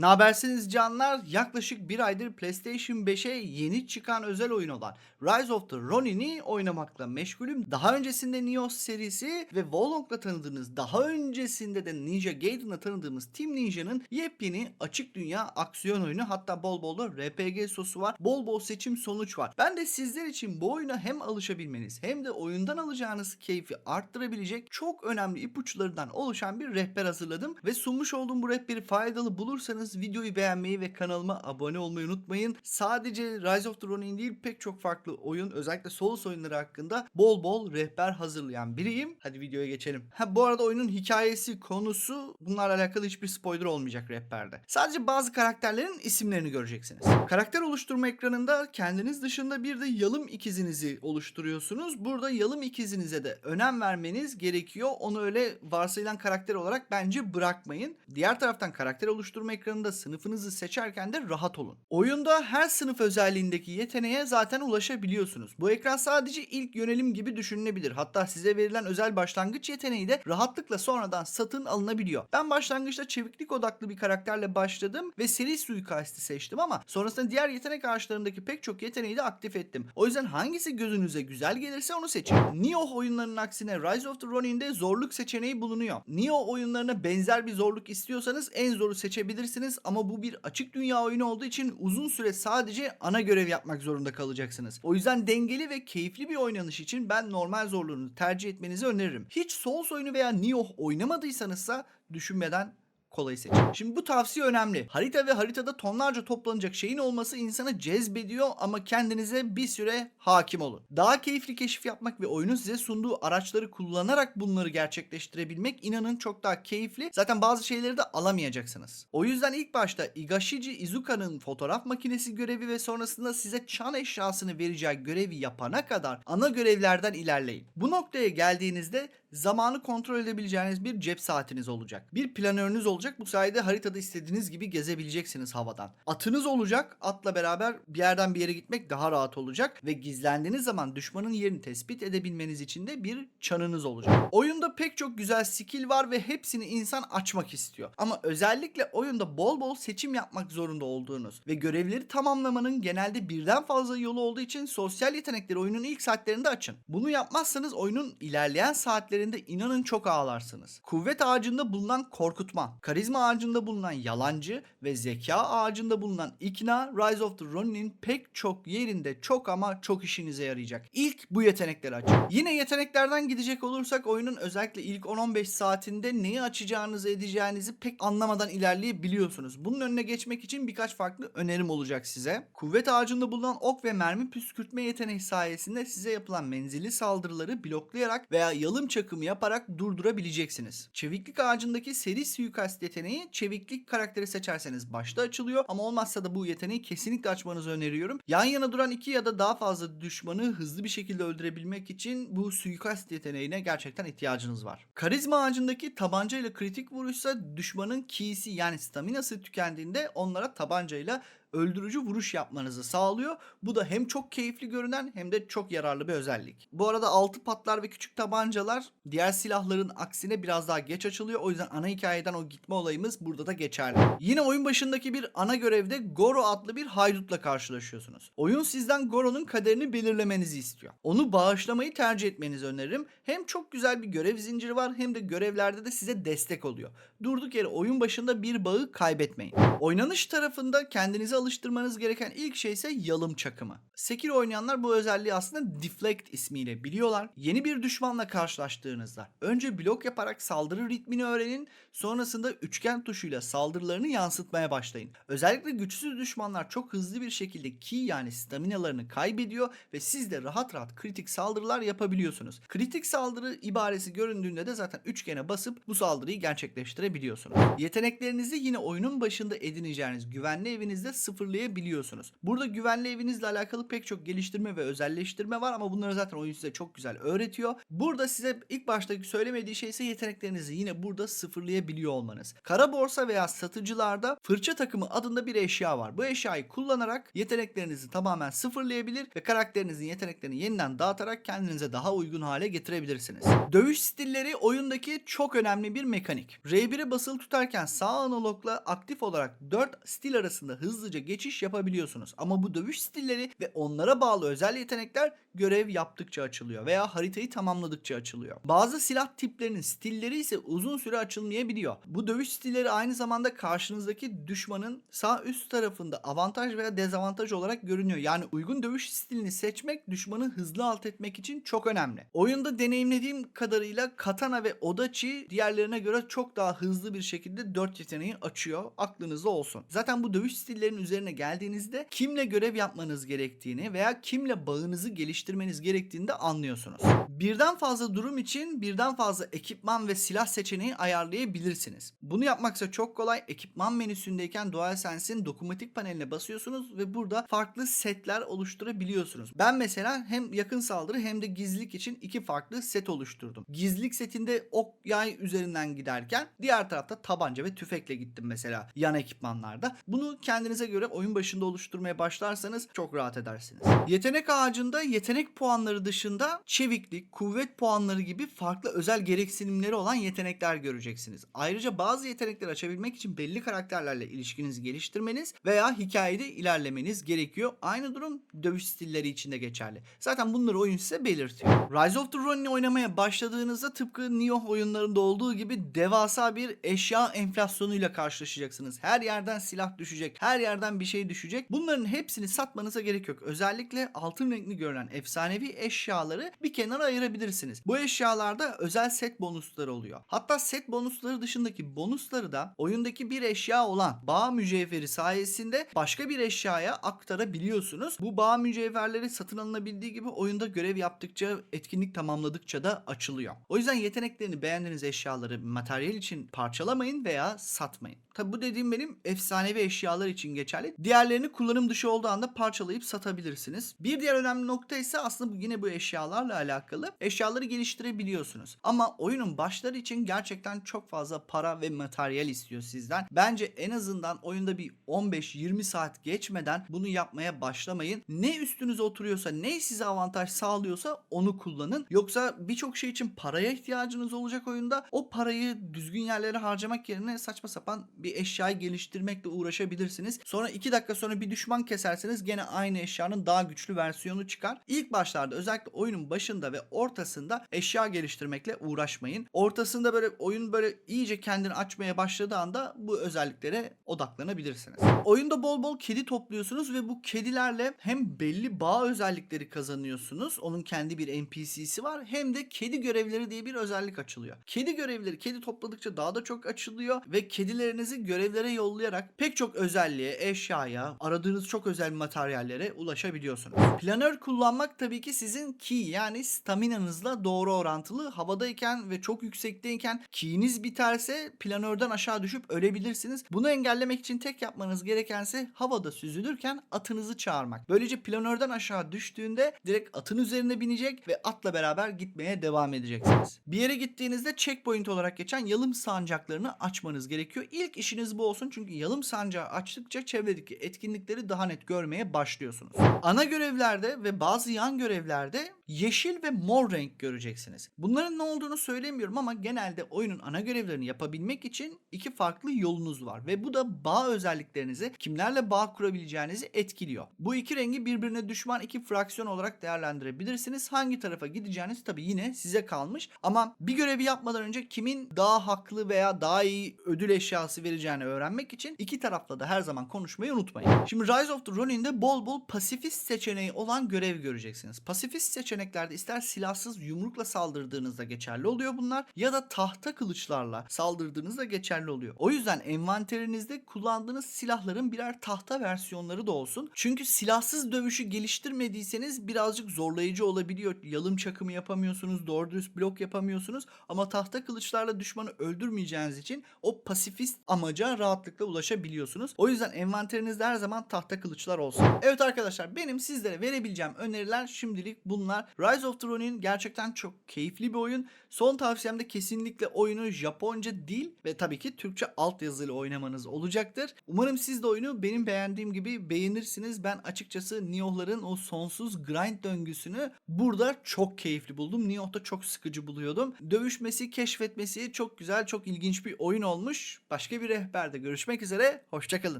Nabersiniz canlar? Yaklaşık bir aydır PlayStation 5'e yeni çıkan özel oyun olan Rise of the Ronin'i oynamakla meşgulüm. Daha öncesinde Nios serisi ve Wolong'la tanıdığınız, daha öncesinde de Ninja Gaiden'la tanıdığımız Team Ninja'nın yepyeni açık dünya aksiyon oyunu hatta bol bol da RPG sosu var. Bol bol seçim sonuç var. Ben de sizler için bu oyuna hem alışabilmeniz hem de oyundan alacağınız keyfi arttırabilecek çok önemli ipuçlarından oluşan bir rehber hazırladım ve sunmuş olduğum bu rehberi faydalı bulursanız videoyu beğenmeyi ve kanalıma abone olmayı unutmayın. Sadece Rise of the Ronin değil pek çok farklı oyun özellikle Souls oyunları hakkında bol bol rehber hazırlayan biriyim. Hadi videoya geçelim. Ha bu arada oyunun hikayesi, konusu bunlarla alakalı hiçbir spoiler olmayacak rehberde. Sadece bazı karakterlerin isimlerini göreceksiniz. Karakter oluşturma ekranında kendiniz dışında bir de yalım ikizinizi oluşturuyorsunuz. Burada yalım ikizinize de önem vermeniz gerekiyor. Onu öyle varsayılan karakter olarak bence bırakmayın. Diğer taraftan karakter oluşturma ekranında sınıfınızı seçerken de rahat olun. Oyunda her sınıf özelliğindeki yeteneğe zaten ulaşabiliyorsunuz. Bu ekran sadece ilk yönelim gibi düşünülebilir. Hatta size verilen özel başlangıç yeteneği de rahatlıkla sonradan satın alınabiliyor. Ben başlangıçta çeviklik odaklı bir karakterle başladım ve seri suikasti seçtim ama sonrasında diğer yetenek ağaçlarındaki pek çok yeteneği de aktif ettim. O yüzden hangisi gözünüze güzel gelirse onu seçin. Nioh oyunlarının aksine Rise of the Ronin'de zorluk seçeneği bulunuyor. Nioh oyunlarına benzer bir zorluk istiyorsanız en zoru seçebilirsiniz ama bu bir açık dünya oyunu olduğu için uzun süre sadece ana görev yapmak zorunda kalacaksınız. O yüzden dengeli ve keyifli bir oynanış için ben normal zorluğunu tercih etmenizi öneririm. Hiç Souls oyunu veya Nioh oynamadıysanızsa düşünmeden kolayı seçin. Şimdi bu tavsiye önemli. Harita ve haritada tonlarca toplanacak şeyin olması insanı cezbediyor ama kendinize bir süre hakim olun. Daha keyifli keşif yapmak ve oyunun size sunduğu araçları kullanarak bunları gerçekleştirebilmek inanın çok daha keyifli. Zaten bazı şeyleri de alamayacaksınız. O yüzden ilk başta Igashichi Izuka'nın fotoğraf makinesi görevi ve sonrasında size çan eşyasını vereceği görevi yapana kadar ana görevlerden ilerleyin. Bu noktaya geldiğinizde zamanı kontrol edebileceğiniz bir cep saatiniz olacak. Bir planörünüz olacak. Bu sayede haritada istediğiniz gibi gezebileceksiniz havadan. Atınız olacak. Atla beraber bir yerden bir yere gitmek daha rahat olacak ve gizlendiğiniz zaman düşmanın yerini tespit edebilmeniz için de bir çanınız olacak. Oyunda pek çok güzel skill var ve hepsini insan açmak istiyor. Ama özellikle oyunda bol bol seçim yapmak zorunda olduğunuz ve görevleri tamamlamanın genelde birden fazla yolu olduğu için sosyal yetenekleri oyunun ilk saatlerinde açın. Bunu yapmazsanız oyunun ilerleyen saatlerinde inanın çok ağlarsınız. Kuvvet ağacında bulunan korkutma, karizma ağacında bulunan yalancı ve zeka ağacında bulunan ikna Rise of the Ronin'in pek çok yerinde çok ama çok işinize yarayacak. İlk bu yetenekleri açın. Yine yeteneklerden gidecek olursak oyunun özellikle ilk 10-15 saatinde neyi açacağınızı edeceğinizi pek anlamadan ilerleyebiliyorsunuz. Bunun önüne geçmek için birkaç farklı önerim olacak size. Kuvvet ağacında bulunan ok ve mermi püskürtme yeteneği sayesinde size yapılan menzilli saldırıları bloklayarak veya yalım çakımı yaparak durdurabileceksiniz. Çeviklik ağacındaki seri suikast yeteneği çeviklik karakteri seçerseniz başta açılıyor ama olmazsa da bu yeteneği kesinlikle açmanızı öneriyorum. Yan yana duran iki ya da daha fazla düşmanı hızlı bir şekilde öldürebilmek için bu suikast yeteneğine gerçekten ihtiyacınız var. Karizma ağacındaki tabancayla kritik vuruşsa düşmanın key'si yani staminası tükendiğinde onlara tabancayla öldürücü vuruş yapmanızı sağlıyor. Bu da hem çok keyifli görünen hem de çok yararlı bir özellik. Bu arada altı patlar ve küçük tabancalar diğer silahların aksine biraz daha geç açılıyor. O yüzden ana hikayeden o gitme olayımız burada da geçerli. Yine oyun başındaki bir ana görevde Goro adlı bir haydutla karşılaşıyorsunuz. Oyun sizden Goro'nun kaderini belirlemenizi istiyor. Onu bağışlamayı tercih etmenizi öneririm. Hem çok güzel bir görev zinciri var hem de görevlerde de size destek oluyor. Durduk yere oyun başında bir bağı kaybetmeyin. Oynanış tarafında kendinize alıştırmanız gereken ilk şey ise yalım çakımı. Sekiro oynayanlar bu özelliği aslında Deflect ismiyle biliyorlar. Yeni bir düşmanla karşılaştığınızda önce blok yaparak saldırı ritmini öğrenin, sonrasında üçgen tuşuyla saldırılarını yansıtmaya başlayın. Özellikle güçsüz düşmanlar çok hızlı bir şekilde ki yani staminalarını kaybediyor ve siz de rahat rahat kritik saldırılar yapabiliyorsunuz. Kritik saldırı ibaresi göründüğünde de zaten üçgene basıp bu saldırıyı gerçekleştirebiliyorsunuz. Yeteneklerinizi yine oyunun başında edineceğiniz güvenli evinizde sıfırlayabiliyorsunuz. Burada güvenli evinizle alakalı pek çok geliştirme ve özelleştirme var ama bunları zaten oyun size çok güzel öğretiyor. Burada size ilk baştaki söylemediği şey ise yeteneklerinizi yine burada sıfırlayabiliyor olmanız. Kara borsa veya satıcılarda fırça takımı adında bir eşya var. Bu eşyayı kullanarak yeteneklerinizi tamamen sıfırlayabilir ve karakterinizin yeteneklerini yeniden dağıtarak kendinize daha uygun hale getirebilirsiniz. Dövüş stilleri oyundaki çok önemli bir mekanik. R1'e basılı tutarken sağ analogla aktif olarak 4 stil arasında hızlıca geçiş yapabiliyorsunuz. Ama bu dövüş stilleri ve onlara bağlı özel yetenekler görev yaptıkça açılıyor veya haritayı tamamladıkça açılıyor. Bazı silah tiplerinin stilleri ise uzun süre açılmayabiliyor. Bu dövüş stilleri aynı zamanda karşınızdaki düşmanın sağ üst tarafında avantaj veya dezavantaj olarak görünüyor. Yani uygun dövüş stilini seçmek düşmanı hızlı alt etmek için çok önemli. Oyunda deneyimlediğim kadarıyla Katana ve Odachi diğerlerine göre çok daha hızlı bir şekilde 4 yeteneği açıyor. Aklınızda olsun. Zaten bu dövüş stillerinin üzerine geldiğinizde kimle görev yapmanız gerektiğini veya kimle bağınızı geliştirmeniz gerektiğini de anlıyorsunuz. Birden fazla durum için birden fazla ekipman ve silah seçeneği ayarlayabilirsiniz. Bunu yapmaksa çok kolay. Ekipman menüsündeyken DualSense'in dokunmatik paneline basıyorsunuz ve burada farklı setler oluşturabiliyorsunuz. Ben mesela hem yakın saldırı hem de gizlilik için iki farklı set oluşturdum. Gizlilik setinde ok yay üzerinden giderken diğer tarafta tabanca ve tüfekle gittim mesela yan ekipmanlarda. Bunu kendinize göre oyun başında oluşturmaya başlarsanız çok rahat edersiniz. Yetenek ağacında yetenek puanları dışında çeviklik, kuvvet puanları gibi farklı özel gereksinimleri olan yetenekler göreceksiniz. Ayrıca bazı yetenekleri açabilmek için belli karakterlerle ilişkinizi geliştirmeniz veya hikayede ilerlemeniz gerekiyor. Aynı durum dövüş stilleri için de geçerli. Zaten bunları oyun size belirtiyor. Rise of the Ronin oynamaya başladığınızda tıpkı Nioh oyunlarında olduğu gibi devasa bir eşya enflasyonuyla karşılaşacaksınız. Her yerden silah düşecek, her yerden bir şey düşecek. Bunların hepsini satmanıza gerek yok. Özellikle altın renkli görünen efsanevi eşyaları bir kenara ayırabilirsiniz. Bu eşyalarda özel set bonusları oluyor. Hatta set bonusları dışındaki bonusları da oyundaki bir eşya olan bağ mücevheri sayesinde başka bir eşyaya aktarabiliyorsunuz. Bu bağ mücevherleri satın alınabildiği gibi oyunda görev yaptıkça, etkinlik tamamladıkça da açılıyor. O yüzden yeteneklerini beğendiğiniz eşyaları materyal için parçalamayın veya satmayın. Tabi bu dediğim benim efsanevi eşyalar için geçerli. Diğerlerini kullanım dışı olduğu anda parçalayıp satabilirsiniz. Bir diğer önemli nokta ise aslında yine bu eşyalarla alakalı. Eşyaları geliştirebiliyorsunuz. Ama oyunun başları için gerçekten çok fazla para ve materyal istiyor sizden. Bence en azından oyunda bir 15-20 saat geçmeden bunu yapmaya başlamayın. Ne üstünüze oturuyorsa, ne size avantaj sağlıyorsa onu kullanın. Yoksa birçok şey için paraya ihtiyacınız olacak oyunda. O parayı düzgün yerlere harcamak yerine saçma sapan bir eşyayı geliştirmekle uğraşabilirsiniz. Sonra 2 dakika sonra bir düşman keserseniz gene aynı eşyanın daha güçlü versiyonu çıkar. İlk başlarda özellikle oyunun başında ve ortasında eşya geliştirmekle uğraşmayın. Ortasında böyle oyun böyle iyice kendini açmaya başladığı anda bu özelliklere odaklanabilirsiniz. Oyunda bol bol kedi topluyorsunuz ve bu kedilerle hem belli bağ özellikleri kazanıyorsunuz. Onun kendi bir NPC'si var. Hem de kedi görevleri diye bir özellik açılıyor. Kedi görevleri kedi topladıkça daha da çok açılıyor ve kedilerinizi görevlere yollayarak pek çok özelliğe, eşyaya, aradığınız çok özel materyallere ulaşabiliyorsunuz. Planör kullanmak tabii ki sizin ki yani staminanızla doğru orantılı. Havadayken ve çok yüksekteyken key'iniz biterse planörden aşağı düşüp ölebilirsiniz. Bunu engellemek için tek yapmanız gerekense havada süzülürken atınızı çağırmak. Böylece planörden aşağı düştüğünde direkt atın üzerine binecek ve atla beraber gitmeye devam edeceksiniz. Bir yere gittiğinizde checkpoint olarak geçen yalım sancaklarını açmanız gerekiyor. İlk işiniz bu olsun çünkü yalım sancağı açtıkça çevredeki etkinlikleri daha net görmeye başlıyorsunuz. Ana görevlerde ve bazı yan görevlerde yeşil ve mor renk göreceksiniz. Bunların ne olduğunu söylemiyorum ama genelde oyunun ana görevlerini yapabilmek için iki farklı yolunuz var ve bu da bağ özelliklerinizi kimlerle bağ kurabileceğinizi etkiliyor. Bu iki rengi birbirine düşman iki fraksiyon olarak değerlendirebilirsiniz. Hangi tarafa gideceğiniz tabii yine size kalmış ama bir görevi yapmadan önce kimin daha haklı veya daha iyi ödül eşyası vereceğini öğrenmek için iki tarafla da her zaman konuşmayı unutmayın. Şimdi Rise of the Ronin'de bol bol pasifist seçeneği olan görev göreceksiniz. Pasifist seçeneği seçeneklerde ister silahsız yumrukla saldırdığınızda geçerli oluyor bunlar ya da tahta kılıçlarla saldırdığınızda geçerli oluyor. O yüzden envanterinizde kullandığınız silahların birer tahta versiyonları da olsun. Çünkü silahsız dövüşü geliştirmediyseniz birazcık zorlayıcı olabiliyor. Yalım çakımı yapamıyorsunuz, doğru dürüst blok yapamıyorsunuz ama tahta kılıçlarla düşmanı öldürmeyeceğiniz için o pasifist amaca rahatlıkla ulaşabiliyorsunuz. O yüzden envanterinizde her zaman tahta kılıçlar olsun. Evet arkadaşlar benim sizlere verebileceğim öneriler şimdilik bunlar. Rise of the Ronin gerçekten çok keyifli bir oyun. Son tavsiyem de kesinlikle oyunu Japonca dil ve tabii ki Türkçe altyazıyla oynamanız olacaktır. Umarım siz de oyunu benim beğendiğim gibi beğenirsiniz. Ben açıkçası Nioh'ların o sonsuz grind döngüsünü burada çok keyifli buldum. Nioh'ta çok sıkıcı buluyordum. Dövüşmesi, keşfetmesi çok güzel, çok ilginç bir oyun olmuş. Başka bir rehberde görüşmek üzere. Hoşçakalın.